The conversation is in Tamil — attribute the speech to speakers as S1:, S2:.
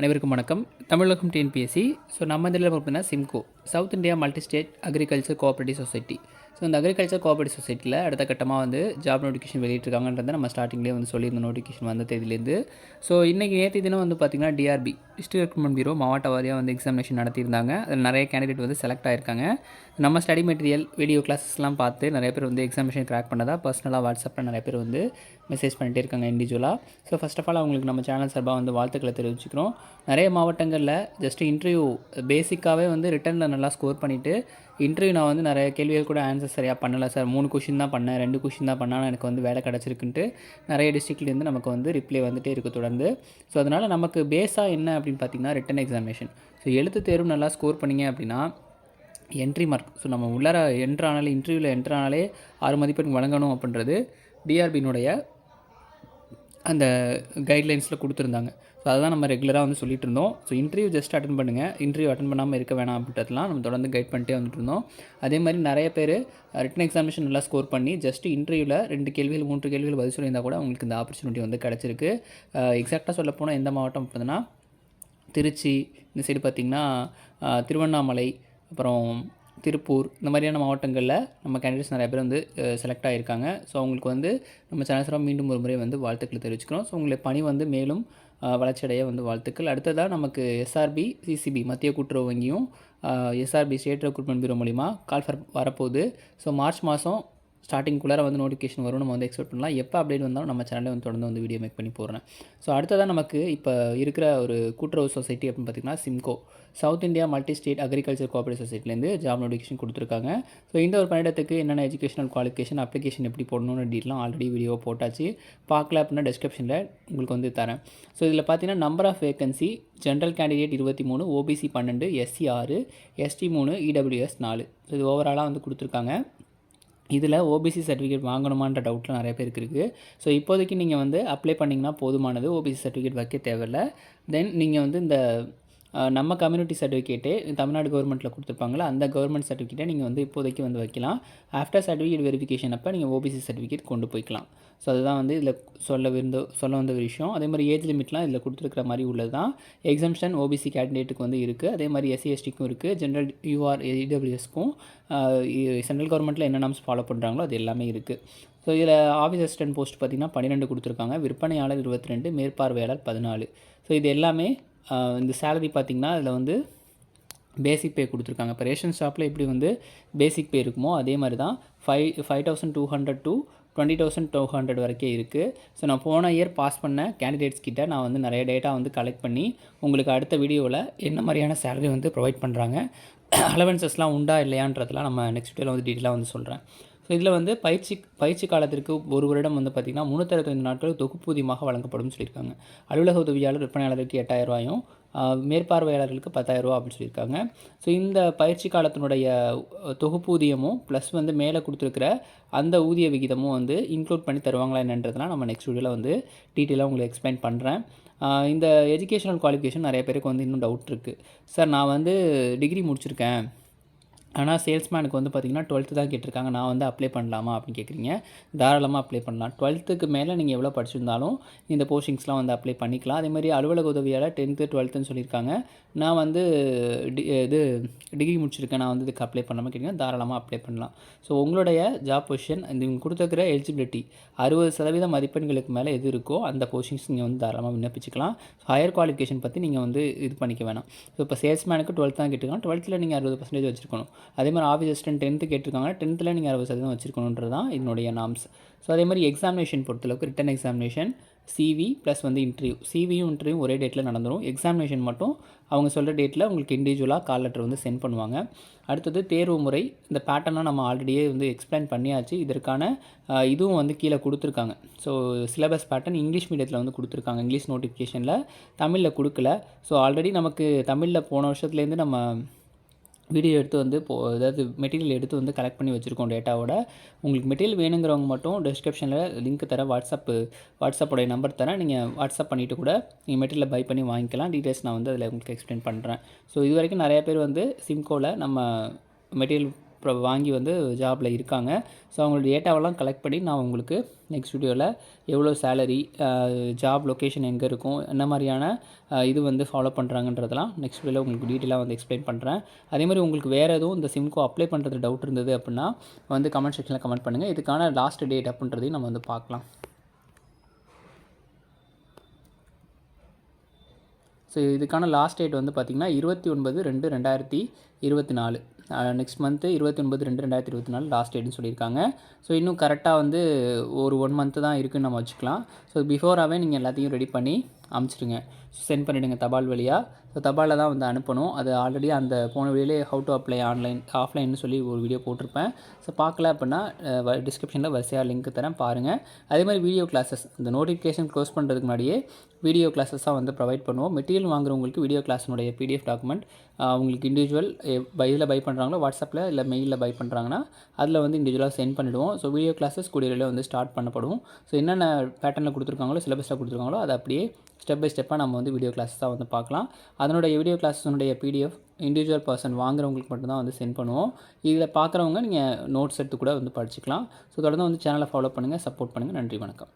S1: அனைவருக்கும் வணக்கம். தமிழகம் டிஎன்பிஎஸ்சி ஸோ நம்ம இதில் பார்த்தீங்கன்னா SIMCO south India multi state agriculture cooperative society so இந்த அக்ரிகல்ச்சர் கோஆப்ரேட்டிவ் சொசைட்டியில் அடுத்த கட்டமாக வந்து ஜாப் நோட்டிஃபிகேஷன் வெளியிட்டிருக்காங்கன்றதை நம்ம ஸ்டார்டிங்லேயே வந்து சொல்லியிருந்த நோட்டிஃபிகேஷன் வந்த தேதியிலேருந்து. ஸோ இன்றைக்கி நேற்று தினம் வந்து பார்த்திங்கன்னா டிஆர்பி டிஸ்ட்ரிக்ட் ரெக்ரூட்மெண்ட் பியூரோ மாவட்ட வாரியாக வந்து எக்ஸாமினேஷன் நடத்தியிருந்தாங்க. அதில் நிறைய கேண்டிடேட் வந்து செலக்ட் ஆயிருக்காங்க. நம்ம ஸ்டடி மெட்டீரியல் வீடியோ கிளாஸஸ்லாம் பார்த்து நிறைய பேர் வந்து எக்ஸாமினேஷன் க்ராக் பண்ணதாக பர்சனலாக வாட்ஸ்அப்பில் நிறைய பேர் வந்து மெசேஜ் பண்ணிகிட்டே இருக்காங்க இண்டிவிஜுவலாக ஸோ ஃபஸ்ட் ஆஃப் ஆல் அவங்களுக்கு நம்ம சேனல் சார்பாக வந்து வாழ்த்துக்களை தெரிவிச்சுக்கிறோம். நிறைய மாவட்டங்களில் ஜஸ்ட் இன்டர்வியூ பேசிக்காகவே வந்து ரிட்டனில் நல்லா ஸ்கோர் பண்ணிவிட்டு இன்டர்வியூ நான் வந்து நிறைய கேள்விகள் கூட ஆன்சர் சரியாக பண்ணலை சார். மூணு கொஷின் தான் பண்ணேன் ரெண்டு கொஷின் தான் பண்ணால் எனக்கு வந்து வேலை கிடச்சிருக்குன்ட்டு நிறைய டிஸ்ட்ரிக்ட்லேருந்து நமக்கு வந்து ரிப்ளை வந்துட்டே இருக்குது தொடர்ந்து. ஸோ அதனால் நமக்கு பேஸாக என்ன அப்படின்னு பார்த்தீங்கன்னா ரிட்டன் எக்ஸாமினேஷன் ஸோ எழுத்து தேர்வு நல்லா ஸ்கோர் பண்ணீங்க அப்படின்னா என்ட்ரி மார்க் ஸோ நம்ம உள்ளார என்ட்ரானாலே இன்டர்வியூவில் என்ட்ரானாலே ஆறு மதிப்பெண் வழங்கணும் அப்படின்றது டிஆர்பியினுடைய அந்த கைட்லைன்ஸில் கொடுத்துருந்தாங்க. ஸோ அதுதான் நம்ம ரெகுலராக வந்து சொல்லிட்டு இருந்தோம். ஸோ இன்டர்வியூ ஜஸ்ட் அட்டன் பண்ணுங்கள் இன்டர்வியூ அட்டன் பண்ணாமல் இருக்க வேணாம் அப்படின்றதுலாம் நம்ம தொடர்ந்து கைட் பண்ணிட்டே வந்துட்டு இருந்தோம். அதே மாதிரி நிறைய பேர் ரிட்டன் எக்ஸாமினேஷன் நல்லா ஸ்கோர் பண்ணி ஜஸ்ட் இன்டர்வியூவில் ரெண்டு கேள்விகள் மூன்று கேள்விகள் பதில் சொல்லியிருந்தால் கூட உங்களுக்கு இந்த ஆப்பர்ச்சுனிட்டி வந்து கிடச்சிருக்கு. எக்ஸாக்டாக சொல்ல போனால் எந்த மாவட்டம் பார்த்தீங்கன்னா திருச்சி இந்த சைடு பார்த்திங்கன்னா திருவண்ணாமலை அப்புறம் திருப்பூர் இந்த மாதிரியான மாவட்டங்களில் நம்ம கேண்டிடேட்ஸ் நிறைய பேர் வந்து செலக்ட் ஆகியிருக்காங்க ஸோ அவங்களுக்கு வந்து நம்ம சேனல்ஸாக மீண்டும் ஒரு முறை வந்து வாழ்த்துக்களை தெரிவிச்சுக்கிறோம். ஸோ உங்களை பணி வந்து மேலும் வளர்ச்சியடைய வந்து வாழ்த்துக்கள். அடுத்ததாக நமக்கு எஸ்ஆர்பி சிசிபி மத்திய கூட்டுறவு வங்கியும் எஸ்ஆர்பி ஸ்டேட் ரெக்ரூட்மெண்ட் பியூரோ மூலிமா கால் ஃபர் வரப்போகுது. ஸோ மார்ச் மாதம் ஸ்டார்டிங்குள்ளார வந்து நோட்டிஃபிகேஷன் வரும் நம்ம வந்து எக்ஸ்பெக்ட் பண்ணலாம். எப்போ அப்டேட் வந்தாலும் நம்ம சேனலில் வந்து தொடர்ந்து வந்து வீடியோ மேக் பண்ணி போகிறேன் ஸோ அடுத்ததாக நமக்கு இப்போ இருக்கிற ஒரு கூட்டுறவு சொசைட்டி அப்படின்னு பார்த்திங்கன்னா SIMCO. South India multi state agriculture cooperative சொசைட்டிலேருந்து job notification கொடுத்துருக்காங்க. ஸோ இந்த ஒரு பணியிடத்துக்கு என்னென்ன எஜுகேஷனல் குவாலிஃபிகேஷன் அப்ளிகேஷன் எப்படி போடணும்னு டீட்டெலாம் ஆல்ரெடி வீடியோ போட்டாச்சு. பார்க்கல அப்படின்னா டிஸ்கிரிப்ஷனில் உங்களுக்கு வந்து தரேன். ஸோ இதில் பார்த்தீங்கன்னா number of vacancy general candidate இருபத்தி மூணு ஓபிசி பன்னெண்டு எஸ்சி ஆறு எஸ்டி மூணு இடபிள்யூஎஸ் நாலு. ஸோ இது ஓவராலாக வந்து கொடுத்துருக்காங்க. இதில் ஓபிசி சர்டிஃபிகேட் வாங்கணுமான்ற டவுட்லாம் நிறைய பேருக்கு இருக்குது ஸோ இப்போதைக்கு நீங்கள் வந்து அப்ளை பண்ணிங்கன்னா போதுமானது. ஓபிசி சர்டிஃபிகேட் வைக்க தேவையில்லை. தென் நீங்கள் வந்து இந்த நம்ம கம்யூனிட்டி சர்டிஃபிகேட்டு தமிழ்நாடு கவர்மெண்ட்டில் கொடுத்துருப்பாங்களா அந்த கவர்மெண்ட் சர்டிஃபிகேட்டை நீங்கள் வந்து இப்போதைக்கு வந்து வைக்கலாம். ஆஃப்டர் சர்டிஃபிகேட் வெரிஃபிகேஷன் அப்போ நீங்கள் ஓபிசி சர்டிஃபிகேட் கொண்டு போய்க்கலாம். ஸோ அதுதான் வந்து இதில் சொல்ல விருந்த சொல்ல வந்த ஒரு விஷயம். அதே மாதிரி ஏஜ் லிமிட்லாம் இதில் கொடுத்துருக்கிற மாதிரி உள்ளது தான் எக்ஸம்ஷன் ஓபிசி கேண்டிடேட்டுக்கு வந்து இருக்குது அதே மாதிரி எஸ்சி எஸ்டிக்கும் இருக்குது ஜென்ரல் யூஆர் இடபிள்யூஎஸ்க்கும் சென்ட்ரல் கவர்மெண்ட்டில் என்ன நாம்ஸ் ஃபாலோ பண்ணுறாங்களோ அது எல்லாமே இருக்குது ஸோ இதில் ஆஃபீஸ் அசிஸ்டன்ட் போஸ்ட் பார்த்திங்கன்னா பன்னிரெண்டு கொடுத்துருக்காங்க. விற்பனையாளர் இருபத்தி ரெண்டு மேற்பார்வையாளர் பதினாலு. ஸோ இது எல்லாமே இந்த சேலரி பார்த்திங்கன்னா அதில் வந்து பேசிக் பே கொடுத்துருக்காங்க. இப்போ ரேஷன் ஷாப்பில் எப்படி வந்து பேசிக் பே இருக்குமோ அதே மாதிரி தான் five five thousand two hundred to twenty thousand two hundred வரைக்கும் இருக்குது ஸோ நான் போன இயர் பாஸ் பண்ண கேண்டிடேட்ஸ் கிட்ட நான் வந்து நிறைய டேட்டா வந்து கலெக்ட் பண்ணி உங்களுக்கு அடுத்த வீடியோவில் என்ன மாதிரியான சேலரி வந்து ப்ரொவைட் பண்ணுறாங்க அலவன்சஸ்லாம் உண்டா இல்லையான்றதெல்லாம் நம்ம நெக்ஸ்ட் வீடியோவில் வந்து டீட்டெயிலாக வந்து சொல்கிறேன் ஸோ இதில் வந்து பயிற்சி பயிற்சி காலத்திற்கு ஒரு வருடம் வந்து பார்த்திங்கன்னா முந்நூற்றி நாட்கள் தொகுப்பூதியமாக வழங்கப்படும் சொல்லியிருக்காங்க. அலுவலக உதவியாளர் விற்பனையாளருக்கு எட்டாயிரம் ரூபாயும் மேற்பார்வையாளர்களுக்கு பத்தாயிரம் ரூபா அப்படின்னு சொல்லியிருக்காங்க. ஸோ இந்த பயிற்சி காலத்தினுடைய தொகுப்பூதியமும் ப்ளஸ் வந்து மேலே கொடுத்துருக்கிற அந்த ஊதிய விகிதமும் வந்து இன்க்ளூட் பண்ணி தருவாங்களா என்னன்றதுலாம் நம்ம நெக்ஸ்ட் வீடியோவில் வந்து டீட்டெயிலாக உங்களுக்கு எக்ஸ்பிளைன் பண்ணுறேன் இந்த எஜுகேஷனல் குவாலிஃபிகேஷன் நிறைய பேருக்கு வந்து இன்னும் டவுட் இருக்குது சார் நான் வந்து டிகிரி முடிச்சிருக்கேன். ஆனால் சேல்ஸ்மேனுக்கு வந்து பார்த்திங்கன்னா டுவெல்த்து தான் கேட்டிருக்காங்க. நான் வந்து அப்ளை பண்ணலாமா அப்படின்னு கேட்குறீங்க தாராளமாக அப்ளை பண்ணலாம். டுவெல்த்துக்கு மேலே நீங்கள் எவ்வளோ படிச்சிருந்தாலும் இந்த போஸ்டிங்ஸ்லாம் வந்து அப்ளை பண்ணிக்கலாம். அதே மாதிரி அலுவலக உதவியால் டென்த்து டுவெல்த்துன்னு சொல்லியிருக்காங்க. நான் வந்து டி இது டிகிரி முடிச்சிருக்கேன். நான் வந்து இதுக்கு அப்ளை பண்ணாமல் கேட்டிங்கன்னா தாராளமாக அப்ளை பண்ணலாம். ஸோ உங்களுடைய ஜாப் பொசிஷன் நீங்கள் இவங்க கொடுத்துருக்கிற எலிஜிபிலிட்டி அறுபது சதவீத மதிப்பெண்களுக்கு மேலே எது இருக்கோ அந்த போஸ்டிங்ஸ் நீங்கள் வந்து தாராளமாக விண்ணப்பிச்சுக்கலாம். ஹையர் குவாலிஃபிகேஷன் பற்றி நீங்கள் வந்து இது பண்ணிக்க வேணாம். ஸோ இப்போ சேல்ஸ்மேனுக்கு டுவெல்த் தான் கேட்டிருக்காங்க. டுவெல்த்தில் நீங்கள் அறுபது பர்சன்டேஜ் வச்சுருக்கணும். அதே மாதிரி ஆஃபீஸ் அசிஸ்டன்ட் டென்த்து கேட்டிருக்காங்கன்னா டென்த்தில் நீங்கள் அறுபது சதவீதம் வச்சிருக்கணுன்றது தான் இதனுடைய நாம்ஸ் ஸோ அதே மாதிரி எக்ஸாமினேஷன் பொறுத்தளவுக்கு ரிட்டன் எக்ஸாமினேஷன் சிவி ப்ளஸ் வந்து இன்டர்வியூ சிவியும் இன்டர்வியூ ஒரே டேட்டில் நடந்துடும் எக்ஸாமினேஷன் மட்டும் அவங்க சொல்கிற டேட்டில் உங்களுக்கு இண்டிவிஜுவலாக கால் லெட்டர் வந்து சென்ட் பண்ணுவாங்க. அடுத்தது தேர்வு முறை. இந்த பேட்டர்னாக நம்ம ஆல்ரெடியே வந்து எக்ஸ்பிளைன் பண்ணியாச்சு. இதற்கான இதுவும் வந்து கீழே கொடுத்துருக்காங்க. ஸோ சிலபஸ் பேட்டர்ன் இங்கிலீஷ் மீடியத்தில் வந்து கொடுத்துருக்காங்க. இங்கிலீஷ் நோட்டிஃபிகேஷனில் தமிழில் கொடுக்கல. ஸோ ஆல்ரெடி நமக்கு தமிழில் போன வருஷத்துலேருந்து நம்ம வீடியோ எடுத்து வந்து போ அதாவது மெட்டீரியல் எடுத்து வந்து கலெக்ட் பண்ணி வச்சுருக்கோம் டேட்டாவோட உங்களுக்கு மெட்டீரியல் வேணுங்கிறவங்க மட்டும் டிஸ்கிரிப்ஷனில் லிங்க் தரேன் வாட்ஸ்அப்பு வாட்ஸ்அப்போடைய நம்பர் தரேன் நீங்கள் வாட்ஸ்அப் பண்ணிவிட்டு கூட நீங்கள் மெட்டீரியல் பை பண்ணி வாங்கிக்கலாம். டீட்டெயில்ஸ் நான் வந்து அதில் உங்களுக்கு எக்ஸ்பிளைன் பண்ணுறேன் ஸோ இது வரைக்கும் நிறையா பேர் வந்து சிம்கோவில் நம்ம மெட்டீரியல் அப்புறம் வாங்கி வந்து ஜாபில் இருக்காங்க. ஸோ அவங்களோட டேட்டாவெல்லாம் கலெக்ட் பண்ணி நான் உங்களுக்கு நெக்ஸ்ட் வீடியோவில் எவ்வளோ சேலரி ஜாப் லொக்கேஷன் எங்கே இருக்கும் என்ன மாதிரியான இது வந்து ஃபாலோ பண்ணுறாங்கன்றதெல்லாம் நெக்ஸ்ட் வீடியோவில் உங்களுக்கு டீட்டெயிலாக வந்து எக்ஸ்பிளைன் பண்ணுறேன் அதே மாதிரி உங்களுக்கு வேறு எதுவும் இந்த சிம்கோ அப்ளை பண்ணுறது டவுட் இருந்தது அப்படின்னா வந்து கமெண்ட் செக்ஷனில் கமெண்ட் பண்ணுங்கள் இதுக்கான லாஸ்ட் டேட் அப்படின்றதையும் நம்ம வந்து பார்க்கலாம். ஸோ இதுக்கான லாஸ்ட் டேட் வந்து பார்த்திங்கன்னா இருபத்தி ஒன்பது ரெண்டு ரெண்டாயிரத்தி இருபத்தி நாலு. நெக்ஸ்ட் மந்த்து இருபத்தி ஒன்பது ரெண்டு ரெண்டாயிரத்தி இருபத்தி நாலு லாஸ்ட் டேட்னு சொல்லியிருக்காங்க. ஸோ இன்னும் கரெக்டாக வந்து ஒரு ஒன் மந்த்து தான் இருக்குன்னு நம்ம வச்சுக்கலாம். ஸோ பிஃபோராகவே நீங்கள் எல்லாத்தையும் ரெடி பண்ணி அமுச்சிடுங்க. சென்ட் பண்ணிவிடுங்க தபால் வழியாக ஸோ தபாலில் தான் வந்து அனுப்பணும். அது ஆல்ரெடி அந்த போன வீடியோலே ஹவு டு அப்ளை ஆன்லைன் ஆஃப்லைன்னு சொல்லி ஒரு வீடியோ போட்டிருப்பேன். ஸோ பார்க்கல அப்படின்னா டிஸ்கிரிப்ஷனில் வரிசையாக லிங்க் தரேன் பாருங்கள் அதே மாதிரி வீடியோ கிளாஸஸ் இந்த நோட்டிஃபிகேஷன் க்ளோஸ் பண்ணுறதுக்கு முன்னாடியே வீடியோ கிளாஸஸாக வந்து ப்ரொவைட் பண்ணுவோம். மெட்டீரியல் வாங்குறவங்களுக்கு வீடியோ கிளாஸினுடைய பிடிஎஃப் டாக்குமெண்ட் உங்களுக்கு இண்டிவிஜுவல் இதில் பை பண்ணுறாங்களோ வாட்ஸ்அப்பில் இல்லை மெயிலில் பை பண்ணுறாங்கன்னா அதில் வந்து இண்டிவிஜுவலாக சென்ட் பண்ணிவிடுவோம் ஸோ வீடியோ கிளாஸஸ் கூடிய வந்து ஸ்டார்ட் பண்ணப்படும் ஸோ என்னென்ன பேட்டர்னில் கொடுத்துருக்காங்களோ சிலபஸில் கொடுத்துருக்காங்களோ அதை அப்படியே ஸ்டெப் பை ஸ்டெப்பாக நம்ம வந்து வீடியோ கிளாஸஸாக தான் வந்து பார்க்கலாம். அதனுடைய வீடியோ கிளாஸனுடைய பிடிஎஃப் இண்டிவிஜுவல் பர்சன் வாங்குறவங்களுக்கு மட்டும்தான் வந்து சென்ட் பண்ணுவோம். இதில் பார்க்குறவங்க நீங்கள் நோட்ஸ் எடுத்து கூட வந்து படிச்சுக்கலாம். ஸோ தொடர்ந்து வந்து சேனலை ஃபாலோ பண்ணுங்கள் சப்போர்ட் பண்ணுங்கள் நன்றி வணக்கம்.